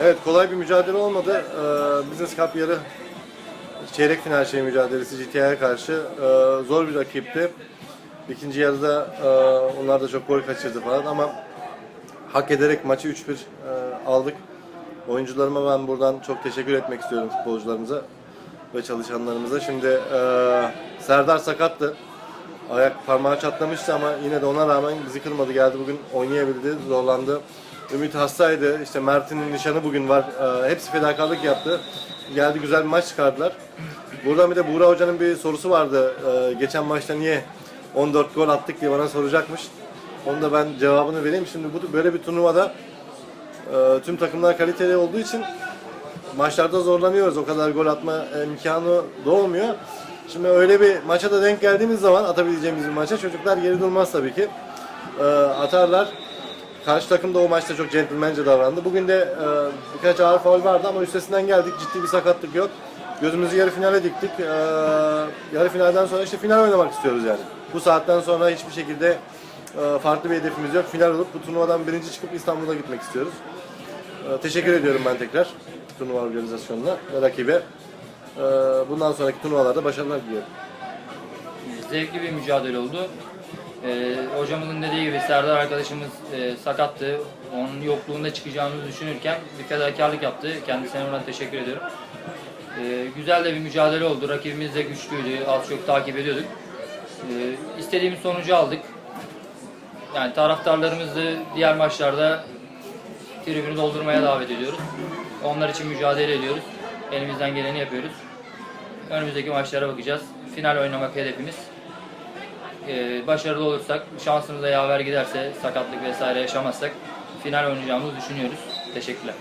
Evet kolay bir mücadele olmadı. Ee, Business Cup yarı çeyrek final şey mücadelesi GTA'ya karşı e, zor bir rakipti. İkinci yarıda e, onlar da çok gol kaçırdı falan ama hak ederek maçı 3-1 e, aldık. Oyuncularıma ben buradan çok teşekkür etmek istiyorum futbolcularımıza ve çalışanlarımıza. Şimdi e, Serdar sakattı. Ayak parmağı çatlamıştı ama yine de ona rağmen bizi kırmadı. Geldi bugün oynayabildi, zorlandı. Ümit hastaydı. İşte Mert'in nişanı bugün var. E, hepsi fedakarlık yaptı. Geldi güzel bir maç çıkardılar. Buradan bir de Buğra Hoca'nın bir sorusu vardı. E, geçen maçta niye 14 gol attık diye bana soracakmış. Onu da ben cevabını vereyim. Şimdi bu böyle bir turnuvada e, tüm takımlar kaliteli olduğu için maçlarda zorlanıyoruz. O kadar gol atma imkanı doğmuyor. Şimdi öyle bir maça da denk geldiğimiz zaman atabileceğimiz bir maça çocuklar geri durmaz tabii ki. E, atarlar. Karşı takım da o maçta çok centilmence davrandı. Bugün de e, birkaç ağır faul vardı ama üstesinden geldik. Ciddi bir sakatlık yok. Gözümüzü yarı finale diktik. E, yarı finalden sonra işte final oynamak istiyoruz yani. Bu saatten sonra hiçbir şekilde e, farklı bir hedefimiz yok. Final olup bu turnuvadan birinci çıkıp İstanbul'a gitmek istiyoruz. E, teşekkür ediyorum ben tekrar turnuva organizasyonuna ve rakibe. E, bundan sonraki turnuvalarda başarılar diliyorum. Zevkli bir mücadele oldu. Ee, hocamızın dediği gibi Serdar arkadaşımız e, sakattı. Onun yokluğunda çıkacağımızı düşünürken bir fedakarlık yaptı. Kendisine buradan teşekkür ediyorum. Ee, güzel de bir mücadele oldu. Rakibimiz de güçlüydü. Az çok takip ediyorduk. Ee, istediğimiz sonucu aldık. Yani taraftarlarımızı diğer maçlarda tribünü doldurmaya davet ediyoruz. Onlar için mücadele ediyoruz. Elimizden geleni yapıyoruz. Önümüzdeki maçlara bakacağız. Final oynamak hedefimiz. Ee, başarılı olursak, şansımıza yaver giderse, sakatlık vesaire yaşamazsak final oynayacağımızı düşünüyoruz. Teşekkürler.